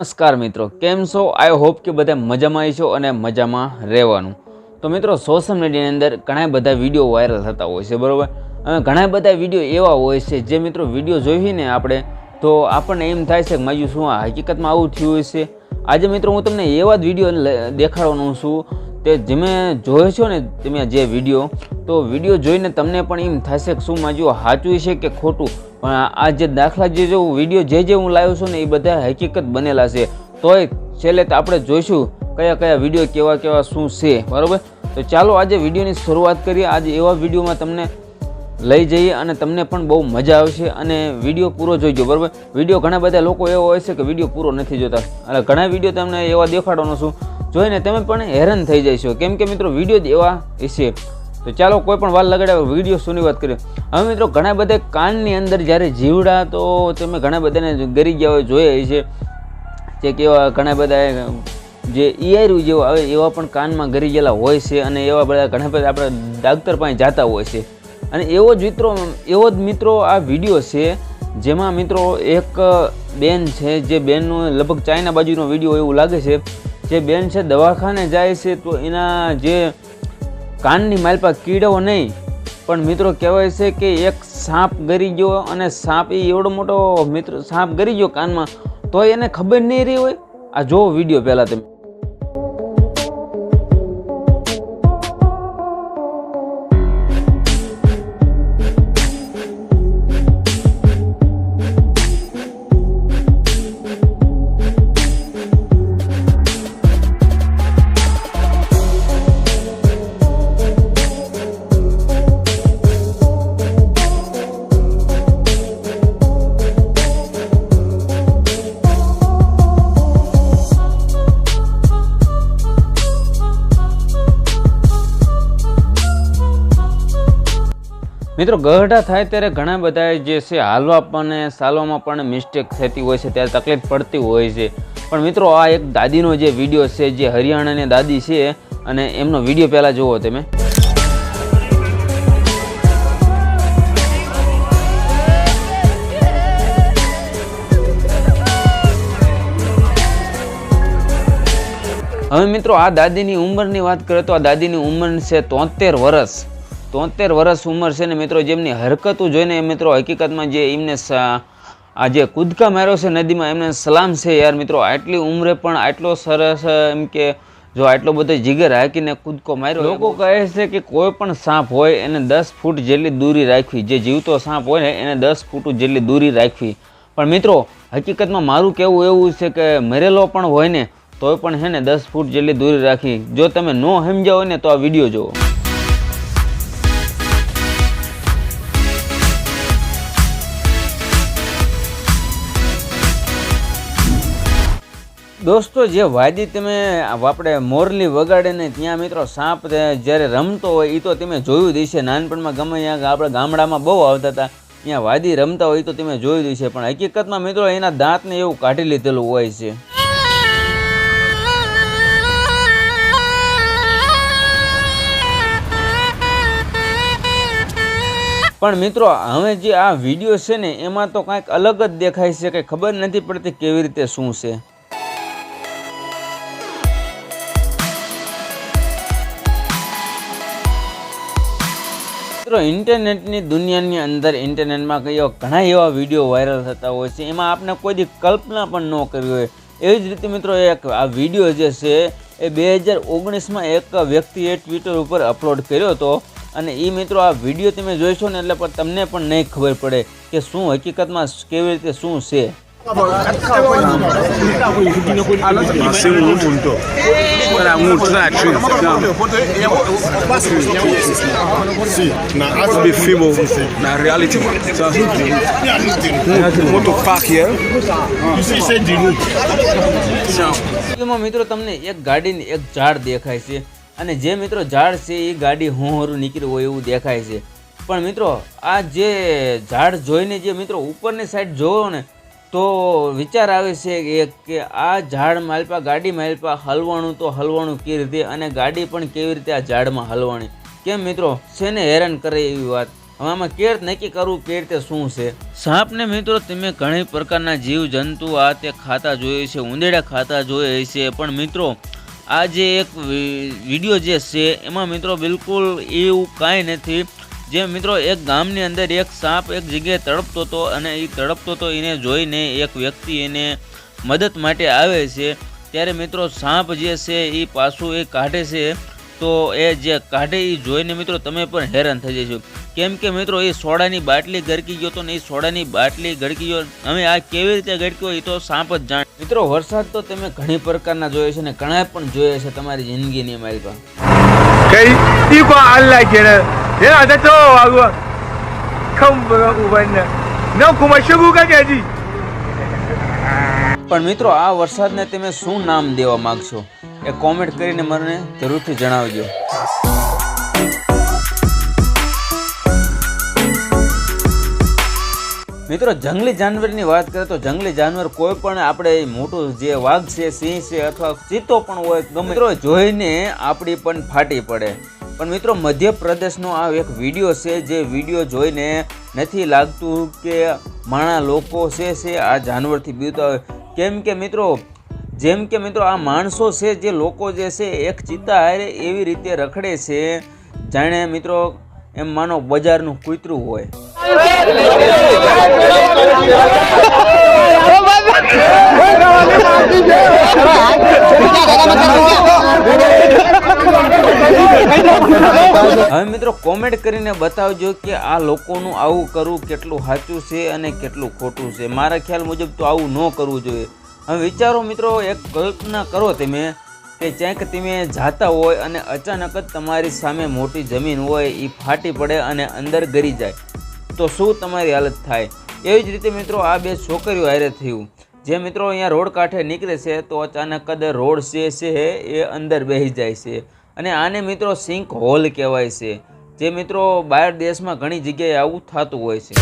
નમસ્કાર મિત્રો, કેમ છો? આઈ હોપ કે બધા મજામાં આવી છો અને મજામાં રહેવાનું. તો મિત્રો સોશિયલ મીડિયાની અંદર ઘણા બધા વીડિયો વાયરલ થતા હોય છે, બરાબર? અને ઘણા બધા વીડિયો એવા હોય છે જે મિત્રો વીડિયો જોઈને આપણે, તો આપણને એમ થાય છે કે માયું શું આ હકીકતમાં આવું થયું હશે? આજે મિત્રો હું તમને એવા જ વીડિયો દેખાડવાનો છું તે જે મેં જોયો છો ને તમે જે વીડિયો, તો વીડિયો જોઈને તમને પણ એમ થશે કે શું માજુ સાચું છે કે ખોટું? પણ આ જે દાખલા જે જો વીડિયો જે જે હું લાવ્યો છું ને એ બધા હકીકત બનેલા છે. તોય છેલ્લે તો આપણે જોઈશું કયા કયા વીડિયો કેવા કેવા શું છે, બરાબર? તો ચાલો આજે વિડીયોની શરૂઆત કરીએ. આજે એવા વિડીયોમાં તમને લઈ જઈએ અને તમને પણ બહુ મજા આવશે અને વીડિયો પૂરો જોઈજો, બરાબર? વીડિયો ઘણા બધા લોકો એવો હોય છે કે વીડિયો પૂરો નથી જોતા. એટલે ઘણા વીડિયો તમને એવા દેખાડવાનો છું. જોઈને તમે પણ હેરાન થઈ જઈશો. કેમ કે મિત્રો, વીડિયો એવા હશે. તો ચાલો કોઈ પણ વાલ લગાડ્યા વીડિયો શોની વાત કરીએ. હવે મિત્રો, ઘણા બધા કાનની અંદર જ્યારે જીવડા, તો તમે ઘણા બધાને ગરી ગયા હોય જોઈએ છે જે કેવા ઘણા બધા જે ઈયરું જેવો આવે એવા પણ કાનમાં ગરી ગયેલા હોય છે અને એવા બધા ઘણા બધા આપણે ડાક્ટર પાસે જતા હોય છે. અને એવો જ મિત્રો, એવો જ મિત્રો આ વીડિયો છે, જેમાં મિત્રો એક બેન છે, જે બેનનો લગભગ ચાઇના બાજુનો વીડિયો એવું લાગે છે, જે બેન છે દવાખાને જાય છે, તો એના જે કાનની માલપા કીડો નહીં, પણ મિત્રો કહેવાય છે કે એક સાપ ગરી ગયો અને સાપ એ એવડો મોટો મિત્ર, સાપ ગરી ગયો કાનમાં, તો એને ખબર નહીં રહી હોય? આ જો વીડિયો પહેલાં તમે. મિત્રો ગઢા થાય ત્યારે ઘણા બધા જે છે, હાલવા પણ સાલવામાં પણ મિસ્ટેક થતી હોય છે, ત્યારે તકલીફ પડતી હોય છે. પણ મિત્રો, આ એક દાદીનો જે વીડિયો છે, જે હરિયાણાની દાદી છે, અને એમનો વીડિયો પહેલાં જુઓ તમે. હવે મિત્રો, આ દાદીની ઉંમરની વાત કરીએ તો આ દાદીની ઉંમર છે તોતેર વર્ષ તોતેર વર્ષ ઉંમર છે ને મિત્રો જેમની હરકતો જોઈને એ મિત્રો હકીકતમાં જે એમને આ જે કૂદકા માર્યો છે નદીમાં એમને સલામ છે યાર મિત્રો. આટલી ઉંમરે પણ આટલો સરસ એમ કે જો આટલો બધો જીગર હાકીને કૂદકો માર્યો લોકો કહે છે કે કોઈ પણ સાપ હોય એને દસ ફૂટ જેટલી દૂરી રાખવી. જે જીવતો સાપ હોય ને એને દસ ફૂટ જેટલી દૂરી રાખવી. પણ મિત્રો હકીકતમાં મારું કહેવું એવું છે કે મરેલો પણ હોય ને તોય પણ હે ને દસ ફૂટ જેટલી દૂરી રાખી જો તમે ન સમજ્યા હોય ને તો આ વીડિયો જુઓ. દોસ્તો, જે વાદી તમે આપણે મોરલી વગાડીને ત્યાં મિત્રો સાપ જ્યારે રમતો હોય એ તો તમે જોયું જ છે નાનપણમાં ગમે ત્યાં આપણે ગામડામાં બહુ આવતા હતા. ત્યાં વાદી રમતા હોય તો તમે જોયું જ છે પણ હકીકતમાં મિત્રો એના દાંતને એવું કાઢી લીધેલું હોય છે. પણ મિત્રો, હવે જે આ વીડિયો છે ને, એમાં તો કાંઈક અલગ જ દેખાય છે. કંઈ ખબર નથી પડતી કેવી રીતે શું છે. મિત્રો, ઇન્ટરનેટની દુનિયાની અંદર ઇન્ટરનેટમાં કયો ઘણા એવા વીડિયો વાયરલ થતા હોય છે, એમાં આપણે કોઈ કલ્પના પણ ન કરવી હોય. એવી જ રીતે મિત્રો, એક આ વીડિયો જે છે, એ બે હજાર ઓગણીસમાં એક વ્યક્તિએ ટ્વિટર ઉપર અપલોડ કર્યો હતો. અને એ મિત્રો, આ વીડિયો તમે જોઈશો ને, એટલે પણ તમને પણ નહીં ખબર પડે કે શું હકીકતમાં કેવી રીતે શું છે. Um મિત્રો તમને એક ગાડીની એક ઝાડ દેખાય છે અને જે મિત્રો ઝાડ છે એ ગાડી હોહરું નીકળી હોય એવું દેખાય છે પણ મિત્રો આ જે ઝાડ જોઈને જે મિત્રો ઉપરની સાઈડ જોવો ને તો વિચાર આવે છે કે કે આ ઝાડ માલપા, ગાડી માલપા હલવાણું તો હલવાણું કેવી રીતે અને ગાડી પણ કેવી રીતે આ ઝાડમાં હલવાણી? કેમ મિત્રો? છે ને હેરાન કરે એવી વાત? આમાં કેર નક્કી કરવું કે રીતે શું છે? સાપને મિત્રો તમે ઘણી પ્રકારના જીવ જંતુ આ તે ખાતા જોઈએ છે, ઉંદેડા ખાતા જોઈએ છે, પણ મિત્રો, આ જે એક વીડિયો જે છે, એમાં મિત્રો બિલકુલ એવું કાંઈ નથી. જે મિત્રો એક ગામની અંદર એક સાપ એક જગ્યાએ તડપતો હતો અને એ તડપતો હતો એને જોઈને એક વ્યક્તિ એને મદદ માટે આવે છે. ત્યારે મિત્રો સાપ જે છે એ પાછું એ કાઢે છે. તો એ જે કાઢે એ જોઈને મિત્રો તમે પણ હેરાન થઈ જશો. કેમ કે મિત્રો એ સોડાની બાટલી ગરકી ગયો તો ને એ સોડાની બાટલી ગરકી ગયો. હવે આ કેવી રીતે ગરક્યો એ તો સાપ જ જાણ. મિત્રો વરસાદ તો તમે ઘણી પ્રકારના જોયો છે ને ઘણા પણ જોયા છે તમારી જિંદગીની મારી પાસે kai ikon Allah kenan yana ta tawowa ruwan kan buran uban nan nan kuma shiru kake ji પણ મિત્રો આ વરસાદને તમે શું નામ દેવા માંગશો એ કોમેન્ટ કરીને મને જરૂરથી જણાવજો મિત્રો, જંગલી જાનવરની વાત કરીએ તો જંગલી જાનવર કોઈ પણ આપણે મોટું જે વાઘ છે, સિંહ છે અથવા ચિત્તો પણ હોય ગમે મિત્રો જોઈને આપણી પણ ફાટી પડે. પણ મિત્રો, મધ્યપ્રદેશનો આ એક વીડિયો છે, જે વીડિયો જોઈને નથી લાગતું કે માણા લોકો છે છે આ જાનવરથી બીવતા હોય કેમ કે મિત્રો, જેમ કે મિત્રો, આ માણસો છે, જે લોકો જે છે, એક ચિત્તા હારે એવી રીતે રખડે છે, જાણે મિત્રો, એમ માનો બજારનું કૂતરું હોય. હવે મિત્રો કોમેન્ટ કરીને બતાવજો કે આ લોકોનું આવું કરવું કેટલું સાચું છે અને કેટલું ખોટું છે. મારા ખ્યાલ મુજબ તો આવું ન કરવું જોઈએ. હવે વિચારો મિત્રો, એક કલ્પના કરો તમે કે ક્યાંક તમે જાતા હોય અને અચાનક જ તમારી સામે મોટી જમીન હોય એ ફાટી પડે અને અંદર ગરી જાય. તો શું તમારી હાલત થાય? એવી જ રીતે મિત્રો આ બે છોકરીઓ હારે થયું. જે મિત્રો અહીંયા રોડ કાંઠે નીકળે છે તો અચાનક જ રોડ જે છે એ અંદર બેસી જાય છે. અને આને મિત્રો સિંક હોલ કહેવાય છે. જે મિત્રો બહાર દેશમાં ઘણી જગ્યાએ આવું થતું હોય છે.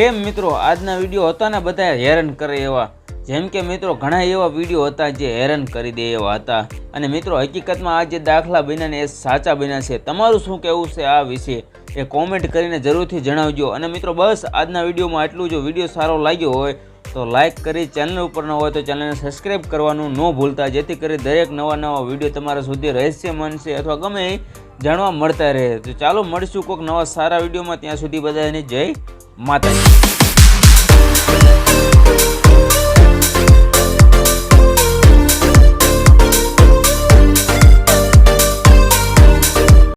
કેમ મિત્રો? આજના વીડિયો હતા ને બધા હેરાન કરે એવા. જેમ કે મિત્રો, ઘણા એવા વીડિયો હતા જે હેરાન કરી દે એવા હતા. અને મિત્રો, હકીકતમાં આ જે દાખલા બન્યા ને એ સાચા બન્યા છે. તમારું શું કહેવું છે આ વિશે? એ કોમેન્ટ કરીને જરૂરથી જણાવજો. અને મિત્રો, બસ આજના વિડીયોમાં આટલું જો. વીડિયો સારો લાગ્યો હોય તો લાઈક કરી ચેનલ ઉપર ન હોય તો ચેનલને સબસ્ક્રાઈબ કરવાનું ન ભૂલતા. જેથી કરી દરેક નવા નવા વીડિયો તમારા સુધી રહસ્ય મનશે અથવા ગમે જાણવા મળતા રહે. તો ચાલો મળીશું કોઈક નવા સારા વિડીયોમાં. ત્યાં સુધી બધાને જય Mata.